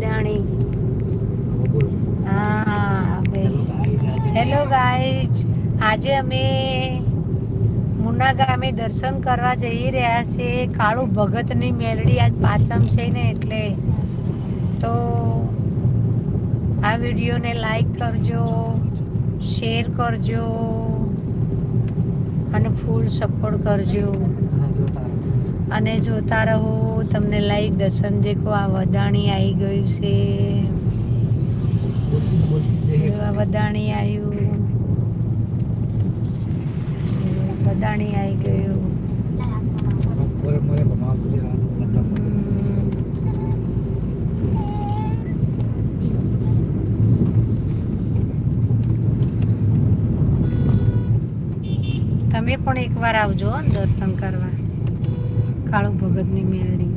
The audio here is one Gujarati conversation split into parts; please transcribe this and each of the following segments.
વદાણી હા હેલો ગાઈઝ આજે અમે મુન્ના ગામે દર્શન કરવા જઈ રહ્યા છે. કાળુ ભગતની મેલડી આજ પાછમ છે ને એટલે. તો આ વિડીયોને લાઈક કરજો શેર કરજો અને ફૂલ સપોર્ટ કરજો. અને જોતા રહો. તમને લાઈવ દર્શન દેખો, આ વદાણી આવી ગયું છે. વદાણી આવ્યું વદાણી આવી ગયું. તમે પણ એકવાર આવજો હો દર્શન કરવા. કાળુ ભગતની મેળડીના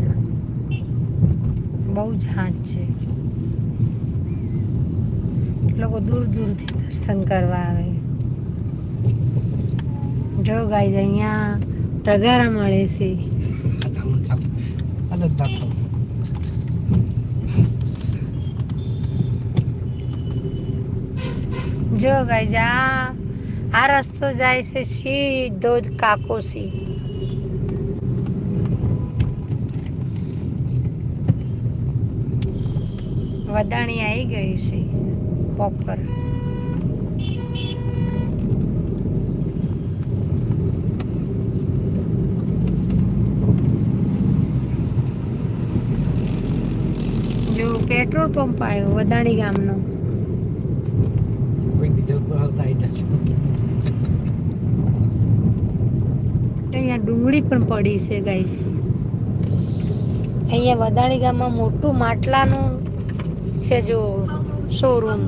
બહુ જ હાથ છે. લોકો દૂર દૂરથી દર્શન કરવા આવે. જો ગાય અહીંયા તગારા મળે છે. જો આ આ રસ્તો જાય છે સીધો જ કાકોસી. વદાણી આવી ગઈ છે પોપર જો પેટ્રોલ પંપ આવ્યો વદાણી ગામનો. અહીંયા ડુંગળી પણ પડી છે ગાઈસ અહીંયા વદાણી ગામમાં મોટું માટલાનું છે જો શોરૂમ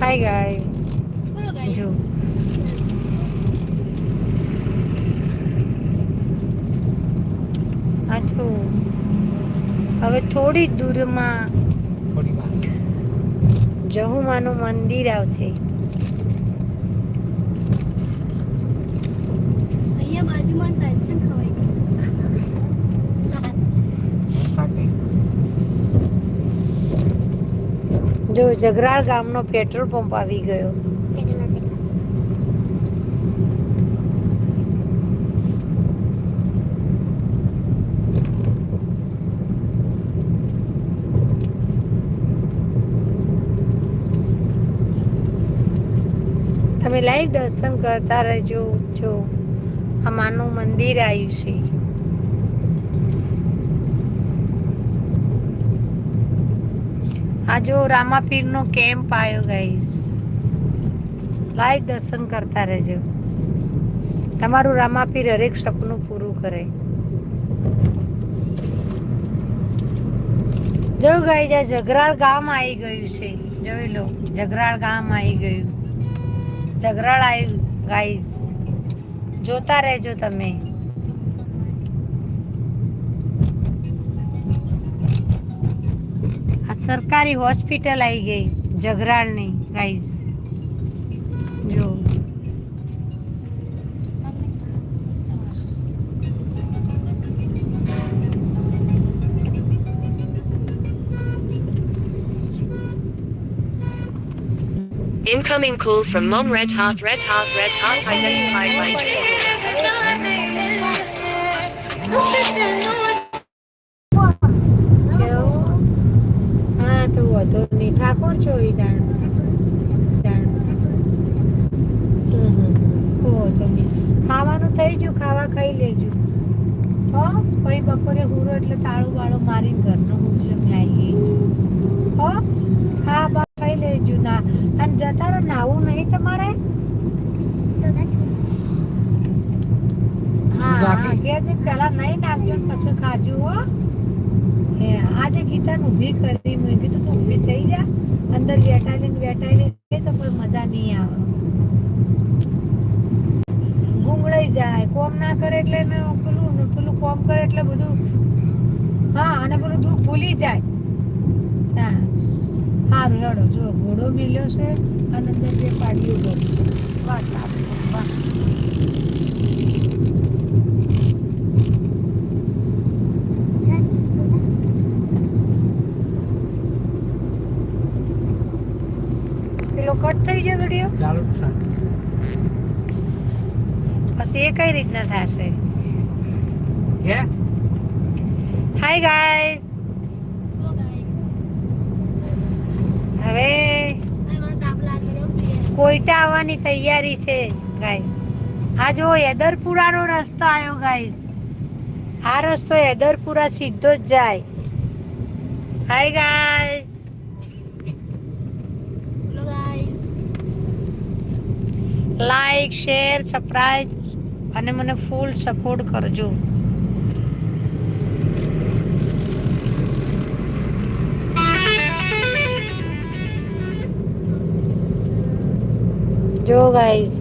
હાય ગાઈસ જો આ જો હવે થોડી દૂરમાં જહુમાનું મંદિર આવશે. અહીંયા બાજુમાં દર્શન ખવાય છે. જો જગરાળ ગામનો પેટ્રોલ પંપ આવી ગયો કેટલા છે તમે લાઈવ દર્શન કરતા રહેજો, જો આ માનું મંદિર આવ્યું છે. આ જો રામાપીરનો કેમ્પ આવ્યો ગાઈસ લાઈવ દર્શન કરતા રહેજો. તમારું રામાપીર હરેક સપનું પૂરું કરે. જો ગાઈ આ જગરાળ ગામ આવી ગયું છે. જોઈ લો, જગરાળ ગામ આવી ગયું. આવ્યું ગાઈઝ જોતા રહેજો તમે. આ સરકારી હોસ્પિટલ આવી ગઈ જગરાળની guys Incoming call from Mom Red Heart Red Heart Red Heart, identified by કેવું? હા તો વધુ નહીં ઠાકોર છો ઈ જાણ જાણ હમ હમ. તો વધુ નહીં. ખાવાનું થઈ ગયું ખાવા ખાઈ લેજો હો પછી બપોરે હુરો એટલે તાળું બાળું મારીને ઘરનો હું જમી આવી હો હા બા ખાઈ લેજો ના અને જતા રહો નાવું નહીં તમારે? પેલા નહીં નાખજો પછી ખાજો હો. આજે કરી મેં કીધું તું થઈ જા. અંદર બેટાડી ને બેટાડી તો કોઈ મજા નહીં આવે. ગુંગળાઈ જાય કોમ ના કરે એટલે પેલું પેલું કોમ કરે એટલે બધું હા અને પેલું દુઃખ ભૂલી જાય. સારું લડો જો ઘોડો મિલ્યો છે અને અંદર બે પાડીઓ વાહ સારું પેલો કટ થઈ ગયો વીડિયો પછી એ કઈ રીતના થશે? હે? હાય ગાઈસ તો guys, હવે. કોઈટા આવવાની તૈયારી છે ગાય આ જો એદરપુરાનો રસ્તો આવ્યો ગાય આ રસ્તો એદરપુરા સીધો જ જાય hi guys. Like share subscribe અને મને ફૂલ સપોર્ટ કરજો જો ગાઈસ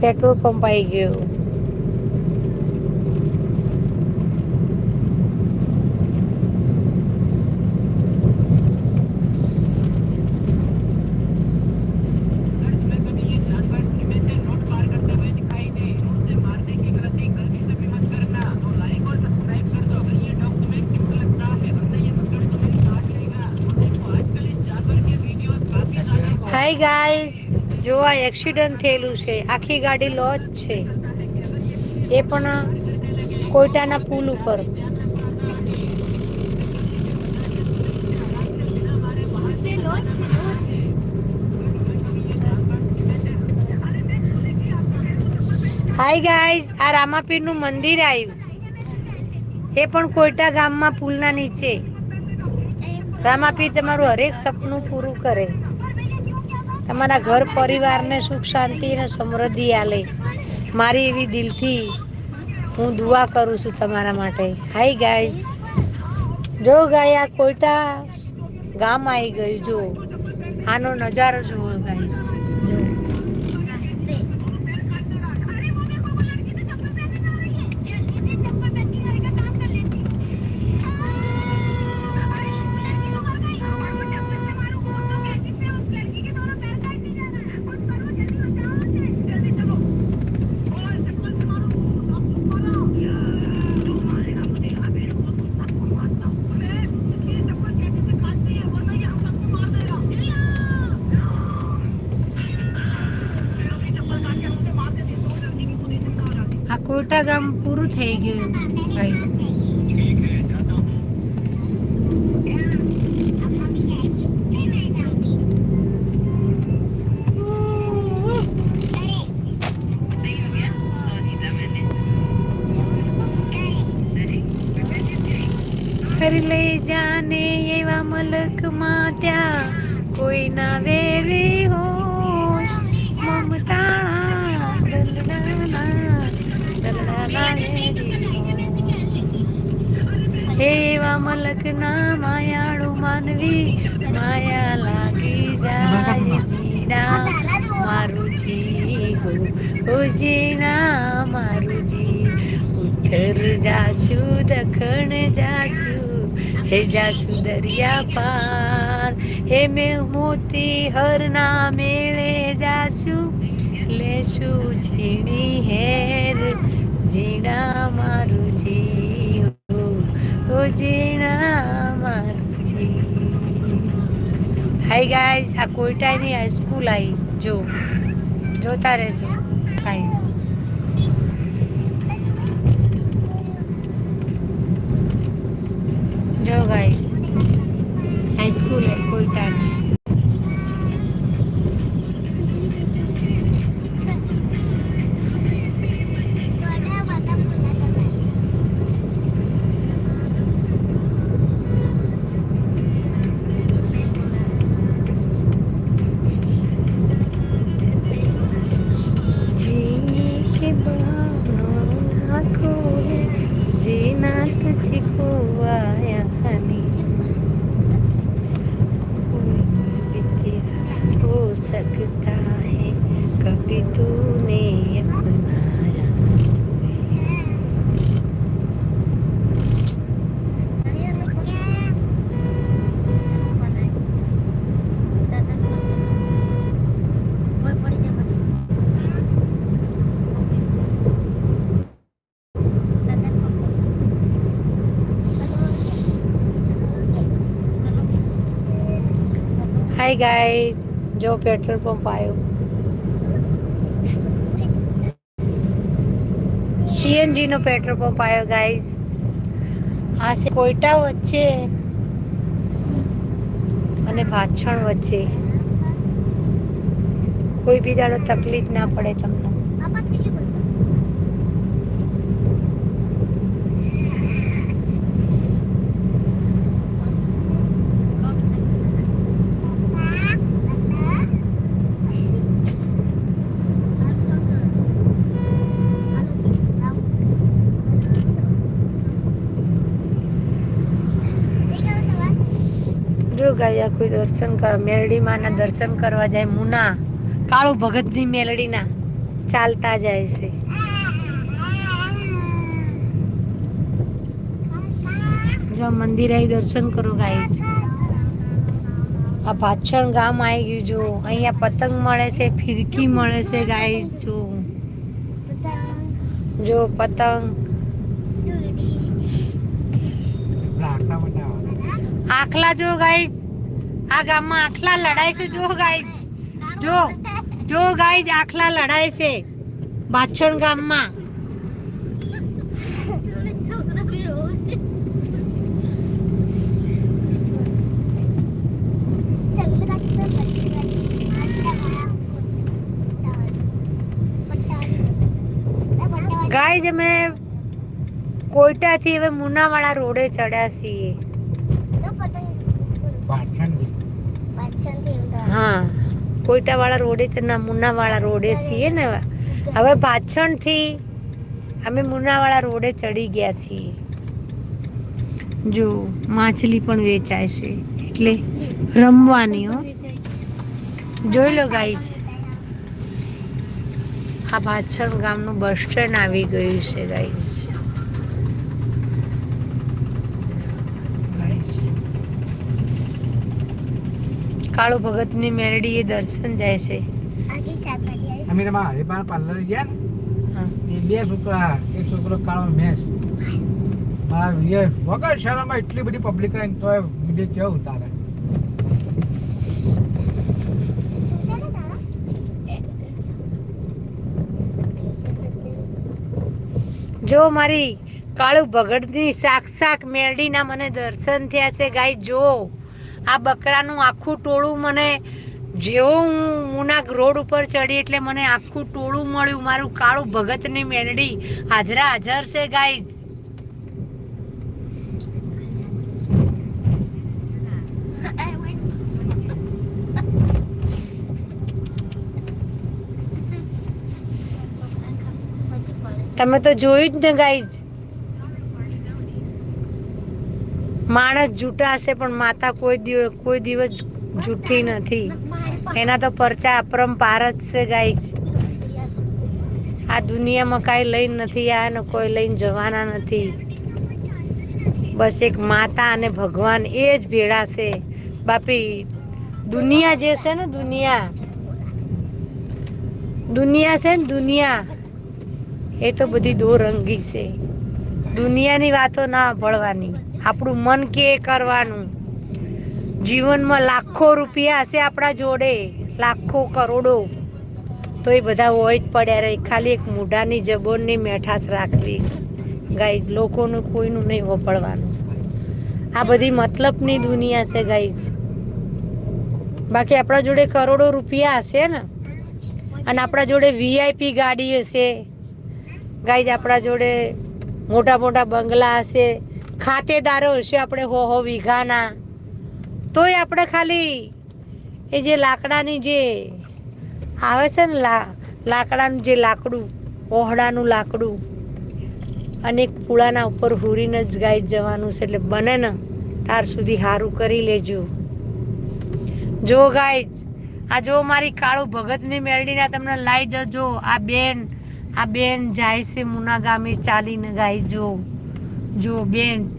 પેટ્રોલ પંપ આવી ગયું. Hi ગાઈસ જો આ એક્સિડન્ટ થયેલું છે, આખી ગાડી લોજ છે. એ પણ કોયટાના પુલ ઉપર. હાય ગાય આ રામાપીરનું મંદિર આવ્યું. એ પણ કોયટા ગામમાં પુલના નીચે. રામાપીર તમારું હરેક સપનું પૂરું કરે. તમારા ઘર પરિવારને સુખ, શાંતિ અને સમૃદ્ધિ આલે. મારી એવી દિલથી હું દુઆ કરું છું તમારા માટે. હાય ગાય જો ગાય, આ કોઈટા ગામ આવી ગયું, જો. આનો નજારો જુઓ ગાઈસ જો રાસ્તે આ કોટા ગામ પૂરું થઈ ગયું ફરી લઈ જાને એવા મલકમાં ત્યાં કોઈ ના વેરી હોય મમતા દલડાના દલડાના વેરી હોય. એવા મલકના માયાળુ માનવી, માયા લાગી જાય જીના મારું જીગો ઓ જીના મારું જી ઉત્તર જાશું દખણ જાશું હે જાશું દરિયા પાર. હે મે મોતી હરના મેળે જાશું લેશું ઝીણી હેર. ઝીણા મારું જી મારું જી હાય ગાઈઝ આ કોયટાની હાઈસ્કૂલ આવી. જો, જોતા રહેજો ગાઈસ જો ગાઈસ હાઈસ્કૂલ હે કોયટાની. હાય ગાય જો પેટ્રોલ પંપ આવ્યો. સીએનજી નો પેટ્રોલ પંપ આવ્યો ગાઈઝ આ છે કોઈટા વચ્ચે અને ભાછણ વચ્ચે. કોઈ બી દાડો તકલીફ ના પડે તમને. જો ગાયા, કોઈ દર્શન કરવા મેલડી માના દર્શન કરવા જાય, મુના, કાળુ ભગતની મેલડીના, ચાલતા જાય છે. જો મંદિરે દર્શન કરો ગાઈસ આ પાછળ ગામ આવી ગયું જો. અહીંયા પતંગ મળે છે, ફિરકી મળે છે ગાઈસ જો. જો પતંગ પેલા આખલા બતાવો આખલા જો ગાઈસ આ ગામમાં આખલા લડાય છે, જો ગાઈસ જો જો ગાઈસ આખલા લડાય છે. બાછણ ગામમાં. ગાય જ અમે કોઈટાથી હવે મુનાવાળા રોડે ચડ્યા છીએ પાછળ હા. કોઈટાવાળા રોડે તો ના મુનાવાળા રોડે છીએ ને હવે. પાછળથી અમે મુનાવાળા રોડે ચડી ગયા છીએ. જો, માછલી પણ વેચાય છે. એટલે રમવાની, હો. જોઈ લો ગાઈજ આ પાછળ ગામનું બસ સ્ટેન્ડ આવી ગયું છે ગાઈઝ કાળુ ભગતની મેરડી એ દર્શન જાય છે. અમે તમારા હરિપાલ પાર્લર ગયા ને એ બે છોકરા એક છોકરો કાળો મેસ મારા વીડિયો વગર શહેરમાં એટલી બધી પબ્લિક હોય તો વીડિયો કેવો ઉતારે. જો મારી કાળુ ભગતની સાક્ષાત મેરડીના મને દર્શન થયા છે ગાય જો. આ બકરાનું આખું ટોળું મને જેવો હું મુના રોડ ઉપર ચડી એટલે મને આખું ટોળું મળ્યું. મારું કાળું ભગતની મેરડી હાજરા હાજર છે ગાઈઝ તમે તો જોયું જ ને ગાઈઝ માણસ જૂઠા હશે પણ માતા કોઈ દિવસ કોઈ દિવસ જૂઠી નથી. એના તો પરચા અપરંપાર જ છે, ગાય. આ દુનિયામાં કાંઈ લઈને નથી આ ને કોઈ લઈને જવાના નથી. બસ એક માતા અને ભગવાન એ જ ભેળા છે. બાપી, દુનિયા જે છે ને દુનિયા દુનિયા છે ને દુનિયા, એ તો બધી દોરંગી છે. દુનિયાની વાતો ના ભળવાની. આપણું મન કે કરવાનું? જીવનમાં લાખો રૂપિયા હશે આપણા જોડે, લાખો કરોડો. તો એ બધા હોય જ પડ્યા રહે. ખાલી એક મોઢાની જબોનની મેઠાશ રાખવી. ગાઈઝ, લોકોનું કોઈનું નહીં વપડવાનું આ બધી મતલબની દુનિયા છે ગાઈઝ. બાકી આપણા જોડે કરોડો રૂપિયા હશે ને? અને આપણા જોડે વીઆઈપી ગાડી હશે. ગાઈઝ, આપણા જોડે મોટા મોટા બંગલા હશે. ખાતેદારો હશે આપણે હો હો વીઘાના. તોય આપણે ખાલી એ જે લાકડાની જે આવે છે ને લા, લાકડાનું જે લાકડું, ઓહડાનું લાકડું, અને એક પૂળાના ઉપર હુરીને જ ગાઈ જવાનું છે એટલે બને ને, તાર સુધી સારું કરી લેજો. જો ગાય, આ જો મારી કાળુ ભગતની મેળડીને તમને લાઈ જજો આ બેન આ બેન જાય છે મુના ગામે ચાલીને ગાય જો. જો બેન,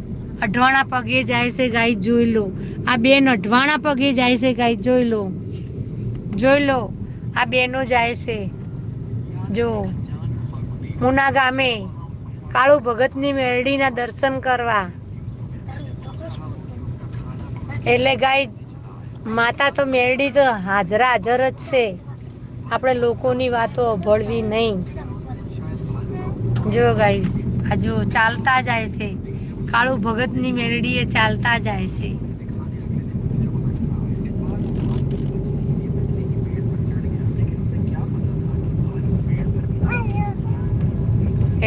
અઢવાણા પગે જાય છે ગાય જોઈ લો. આ બેન અઢવાણા પગે જાય છે ગાય જોઈ લો. જોઈ લો, આ બેનો જાય છે. જો, મુના ગામે કાળુ ભગતની મેરડીના દર્શન કરવા. એટલે ગાય, માતા તો મેરડી તો હાજરા હાજર જ છે. આપણે લોકોની વાતો અભળવી નહીં. જો ગાઈસ આ જો ચાલતા જાય છે. કાળુ ભગતની મેરડીએ ચાલતા જાય છે.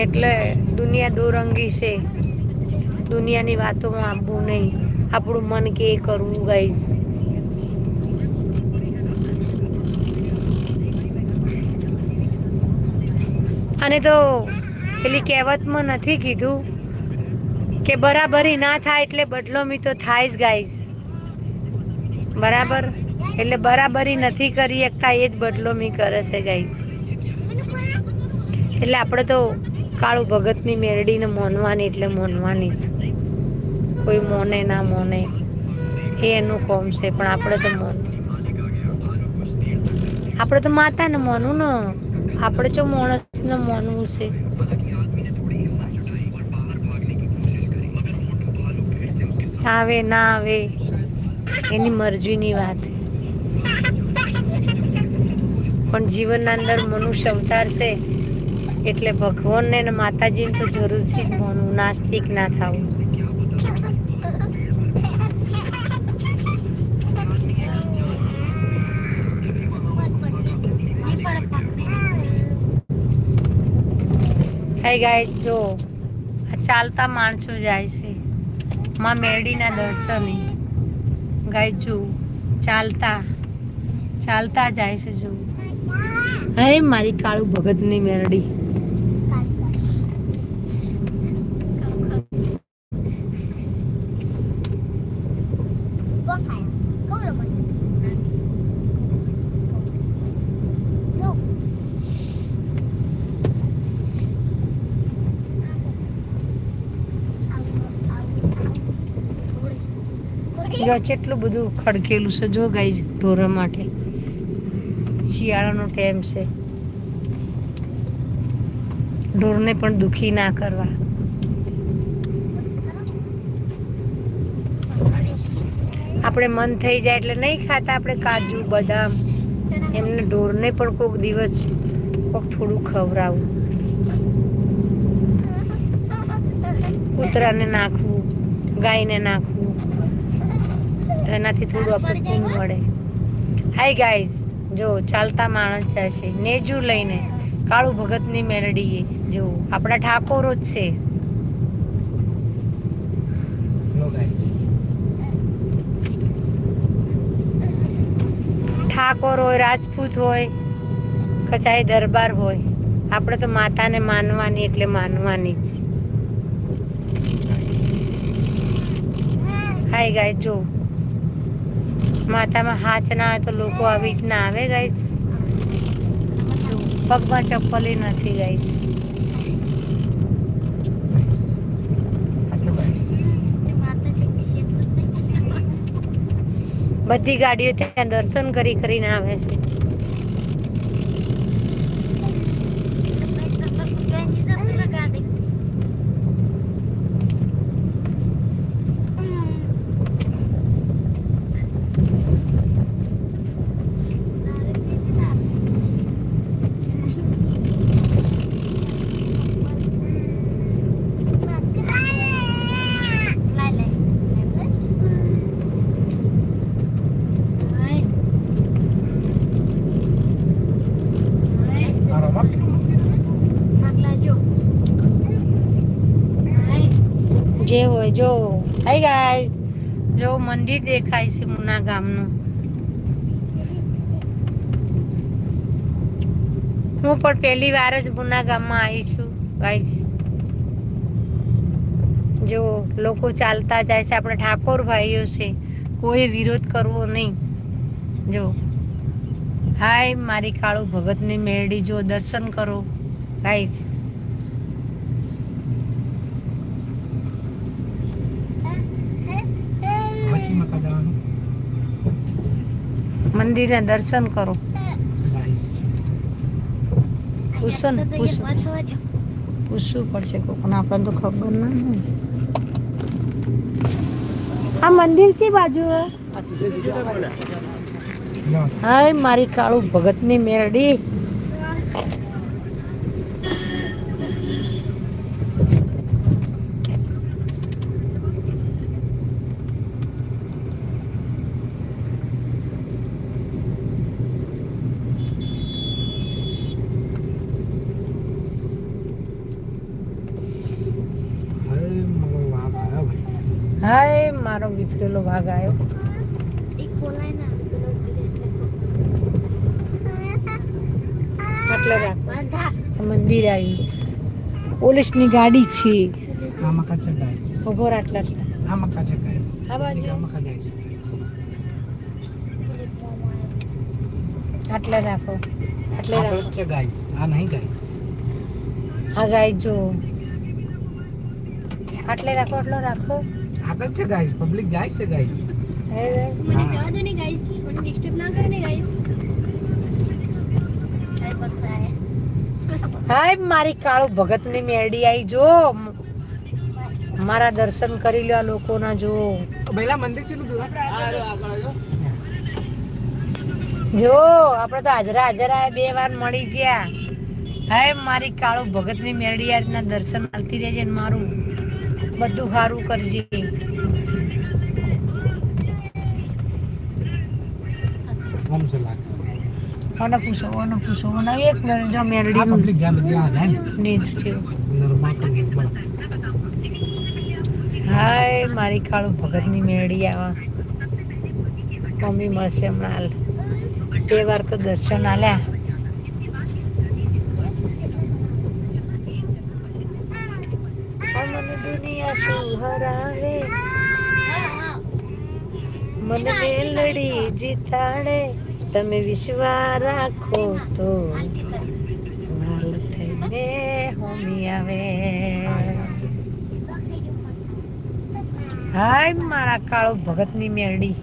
એટલે દુનિયા દોરંગી છે. દુનિયાની વાતોમાં આવવું નહીં. આપણું મન કે કરવું ગઈશ અને તો પેલી કહેવતમાં નથી કીધું કે બરાબરી ના થાય એટલે બદલોમી તો થાય જ ગાઈસ બરાબર? એટલે બરાબરી નથી કરી શકતા એ જ બદલોમી કરે છે ગાઈસ એટલે આપણે તો કાળુ ભગતની મેરડીને મોનવાની, એટલે મોનવાની જ. કોઈ મોને ના મોને. એ એનું કોમ છે, પણ આપણે તો મોન. આપણે તો માતાને મોનું ને આપણે જો માણસને મોનવું છે. આવે, ના આવે, એની મરજીની વાત. પણ જીવનના અંદર મનુષ્ય અવતાર છે, એટલે ભગવાનને ને માતાજીને તો જરૂરથી જ માનવું નાસ્તિક ના થવું. હે ગાય જો ચાલતા માણસો જાય છે. માં મેરડીના દર્શને ગાય જો, ચાલતા ચાલતા જાય છે જો. હે મારી કાળુ ભગતની મેરડી. જો કેટલું બધું ખડકેલું છે, જો ગાય ઢોરા માટે. શિયાળાનો ટાઈમ છે. ઢોરને પણ દુખી ના કરવા. આપણે મન થઈ જાય એટલે નહીં ખાતા આપણે કાજુ, બદામ. એમને ઢોરને પણ કોઈક દિવસ કોઈક થોડું ખવડાવવું કૂતરાને નાખવું, ગાયને નાખવું. તો એનાથી થોડું આપણે પૂન મળે હાય ગાઈઝ જો ચાલતા માણસ જાય છે. નેજુ લઈને કાળુ ભગતની મેલડીએ. જો આપણા ઠાકોરો જ છે. ઠાકોર હોય રાજપૂત હોય કચાઈ દરબાર હોય. આપણે તો માતાને માનવાની એટલે માનવાની જ. હાય ગાય જો. માતામાં હાચ ના હોય તો લોકો આવી રીતના આવે ગાઈશ પગમાં ચપ્પલે નથી ગાઈશ બધી ગાડીઓ ત્યાં દર્શન કરી કરીને આવે છે મારો મત જે હોય, જો. હાય ગાઈસ જો મંદિર દેખાય છે મુના ગામનું. હું પણ પહેલી વાર જ મુના ગામમાં આવી છું ગાઈસ જો લોકો ચાલતા જાય છે, આપણે ઠાકોર ભાઈઓ છે, કોઈ વિરોધ કરવો નહીં. જો. હાય મારી કાળુ ભગતની મેરડી, જો દર્શન કરો ગાઈસ પછી મકા જવાનું મંદિરના દર્શન કરો. પૂછો ને પૂછો. પૂછવું પડશે કોકને આપણને તો ખબર ના હોય. આ મંદિર છે બાજુ? હાય મારી કાળું ભગતની મેરડી હવે મારો વાઘ આવ્યો ભાઈ હાય મારો વિફરેલો ભાગ આવ્યો. એટલે રાખ. મંદિર આવ્યું. પોલીસની ગાડી છે. આમાં કાચે ઊભો આટલા. આમાં કાચે બાજુ. આટલે રાખો. આટલે રાખો. છે ગાઈસ આ નહીં ગાઈસ આ ગાય જો. આટલે રાખો આટલો રાખો. આગળ છે ગાઈસ પબ્લિક જાય છે ગાઈસ મને જવા દો ને ગાઈસ મને ડિસ્ટર્બ ના કરો ને ગાઈસ હાય મારી કાળો ભગતની મેરડી આવી જો. મારા દર્શન કરી લ્યો આ લોકોના જો. પહેલા મંદિર છે દૂર? જો આપણે તો હાજરા હાજરા બે વાર મળી ગયા. હાય મારી કાળો ભગતની મેરડી આ રીતના દર્શન આલતી રહેજે ને મારું. બધું સારું કરજે. ઓને પૂછો ઓને પૂછો ઓને એક મિનિટ જો આ પબ્લિક આ નીચ છે. નર્મા હાય મારી કાળું ભગતની મેરડી આવા. મમ્મી મળશે હમણાં હાલ. બે વાર તો દર્શન આલ્યા આ મને દુનિયા શું હરાવે મને મેલડી જીતાડે. તમે વિશ્વા રાખો તો લાલ થઈને હોમી આવે. હાય મારા કાળો ભગતની મેરડી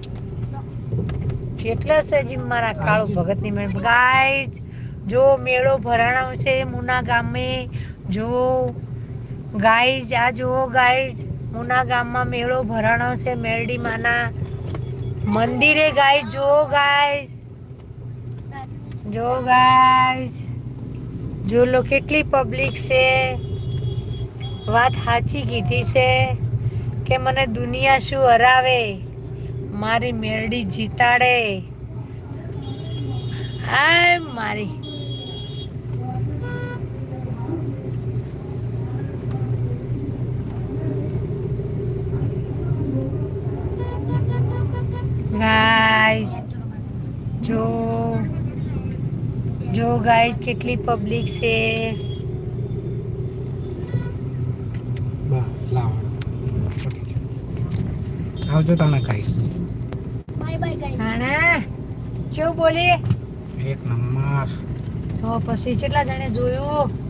કેટલા સજી મારા કાળો ભગતની મેરડી ગાય જો મેળો ભરાણો છે મુના ગામે જો ગાઈઝ, આ જુઓ ગાઈઝ, મુના ગામમાં મેળો ભરાણો છે, મેરડી માના મંદિરે ગાઈઝ જો ગાઈઝ. જો ગાઈઝ. જો લો કેટલી પબ્લિક છે. વાત સાચી કીધી છે કે મને દુનિયા શું હરાવે? મારી મેરડી જીતાડે. હાય મારી. ગાઈઝ કેટલી પબ્લિક છે? આવજો તમે ગાઈસ. બાય બાય ગાઈસ હાણા જો બોલી. એક નંબર. તો પછી કેટલા જણે જોયું?